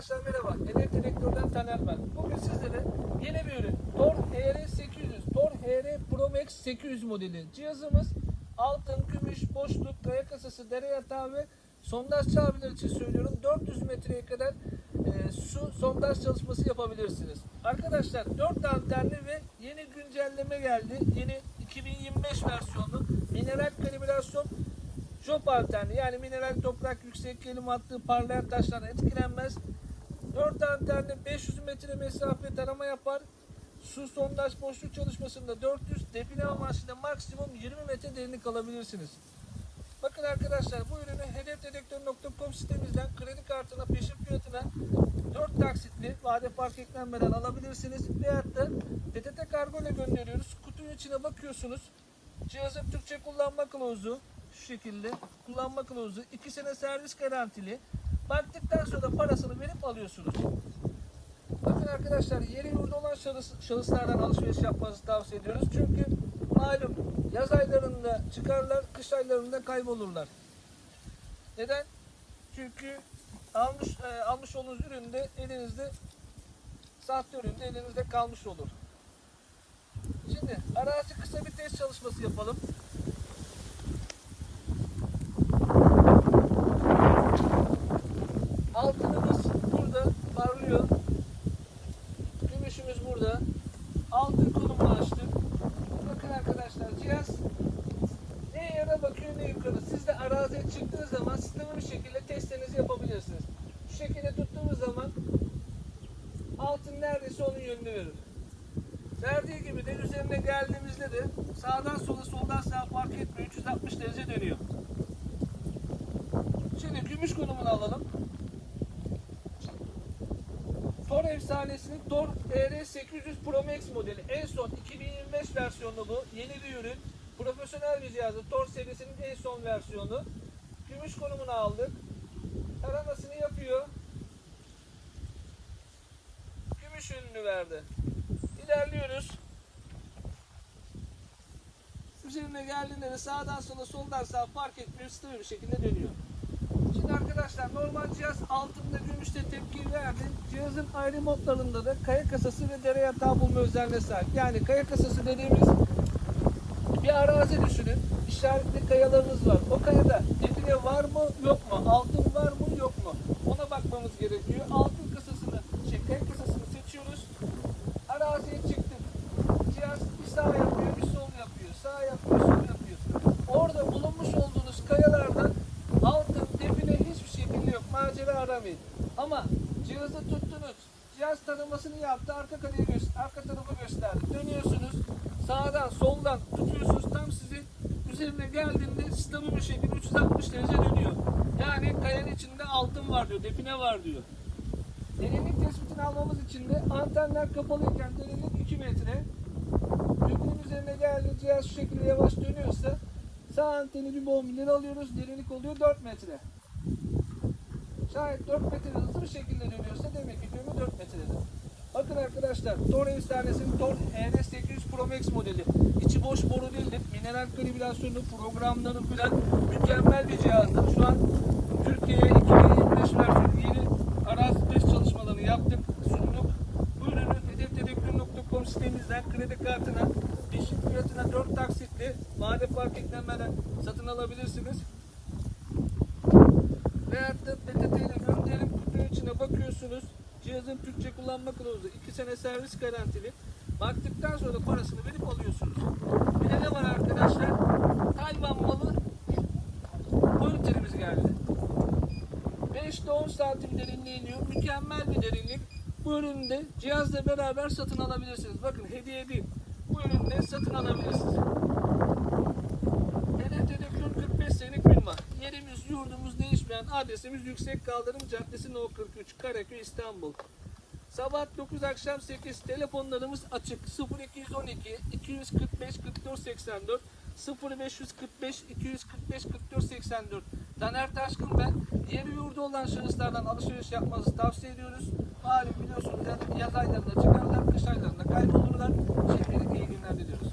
Arkadaşlar merhaba. Hedef Direktör'den Taner ben. Bugün sizlere yeni bir ürün. Tor HR800, Tor HR Pro Max 800 modeli. Cihazımız altın, gümüş, boşluk, kaya kasası, dere yatağı ve sondaj çabiler için söylüyorum. 400 metreye kadar e, su sondaj çalışması yapabilirsiniz. Arkadaşlar 4 antenli ve yeni güncelleme geldi. Yeni 2025 versiyonlu mineral kalibrasyon Job antenli yani mineral toprak yüksek gelim attığı parlayan taşlardan etkilenmez. 4 antenli 500 metre mesafe tarama yapar. Su sondaj boşluk çalışmasında 400 define amaçlı maksimum 20 metre derinlik alabilirsiniz. Bakın arkadaşlar bu ürünü hedefdedektör.com sitemizden kredi kartına peşin fiyatına 4 taksitli vade fark eklenmeden alabilirsiniz. Veyahut da PTT kargo ile gönderiyoruz. Kutunun içine bakıyorsunuz. Cihazın Türkçe kullanma kılavuzu şu şekilde kullanma kılavuzu 2 sene servis garantili. Baktıktan sonra da parasını verip alıyorsunuz. Bakın arkadaşlar yeri yurdu olan şahıs, şahıslardan alışveriş yapmanızı tavsiye ediyoruz. Çünkü malum yaz aylarında çıkarlar, kış aylarında kaybolurlar. Neden? Çünkü almış e, almış olduğunuz üründe elinizde sahte üründe elinizde kalmış olur. Şimdi arazi kısa bir test çalışması yapalım. Burada. Altın konumunu açtık. Bakın arkadaşlar cihaz ne yere bakıyor ne yukarı. Siz de araziye çıktığınız zaman sistemli bir şekilde testlerinizi yapabilirsiniz. Şu şekilde tuttuğumuz zaman altın neredeyse onun yönünü verir. Verdiği gibi de üzerine geldiğimizde de sağdan sola soldan sağa fark etmiyor. 360 derece dönüyor. Şimdi gümüş konumunu alalım. Tor efsanesinin Tor ER800 Pro Max modeli. En son 2025 versiyonu bu. Yeni bir ürün. Profesyonel bir cihazı. Tor serisinin en son versiyonu. Gümüş konumunu aldık. Taramasını yapıyor. Gümüş ürünü verdi. İlerliyoruz. Üzerine geldiğinde de sağdan sola soldan sağa fark etmiyor. Stabil bir şekilde dönüyor. Şimdi arkadaşlar normal cihaz altında gümüşte tepki verdi. Cihazın ayrı modlarında da kaya kasası ve dere yatağı bulma özelliğine sahip. Yani kaya kasası dediğimiz bir arazi düşünün. İşaretli kayalarınız var. O kayada define var mı yok mu? Altın var mı yok mu? Ona bakmamız gerekiyor. Altın kasasını, şey kaya kasasını seçiyoruz. Araziye çıktık. Cihaz bir sağ yapıyor, bir sol yapıyor. Sağ yapıyor, sol yapıyor. Orada bulunmuş olduğunuz kayalardan altın, define hiçbir şekilde yok. Macera aramayın. Ama cihazı tuttunuz. Cihaz tanımasını yaptı. Arka kareyi göster, arka tarafı gösterdi. Dönüyorsunuz. Sağdan, soldan tutuyorsunuz. Tam sizi üzerine geldiğinde stabil bir şekilde 360 derece dönüyor. Yani kayanın içinde altın var diyor, define var diyor. Derinlik tespitini almamız için de antenler kapalıyken derinlik 2 metre. Yükün üzerine geldi cihaz şu şekilde yavaş dönüyorsa sağ anteni bir bomb ileri alıyoruz. Derinlik oluyor 4 metre. Şayet 4 metre hızlı bir şekilde dönüyorsa arkadaşlar Tor efsanesinin Tor ER800 Pro Max modeli. İçi boş boru değildir. Mineral kalibrasyonu, programları filan mükemmel bir cihazdır. Şu an Türkiye'ye 2025 versiyonu yeni arazi test çalışmalarını yaptık, sunduk. Bu ürünü hedefdedektör.com sitemizden kredi kartına peşin fiyatına 4 taksitli vade fark eklenmeden satın alabilirsiniz. Veyahut da PTT ile gönderip kutunun içine bakıyorsunuz. Cihazın Türkçe kullanma kılavuzu 2 sene servis garantili. Baktıktan sonra parasını verip alıyorsunuz. Bir de ne var arkadaşlar? Tayvan malı boyutlarımız geldi. 5 ile 10 santim derinliğe iniyor. Mükemmel bir derinlik. Bu ürünü cihazla beraber satın alabilirsiniz. Bakın hediye değil. Bu ürünü satın alabilirsiniz. Değişmeyen adresimiz Yüksek Kaldırım Caddesi No 43 Karaköy İstanbul. Sabah 9 akşam 8 telefonlarımız açık 0212 245 44 84 0545 245 44 84 Taner Taşkın ben. Yeri yurdu olan şahıslardan alışveriş yapmanızı tavsiye ediyoruz. Malum biliyorsunuz yaz aylarında çıkarlar, kış aylarında kaybolurlar. Şimdilik iyi günler diliyoruz.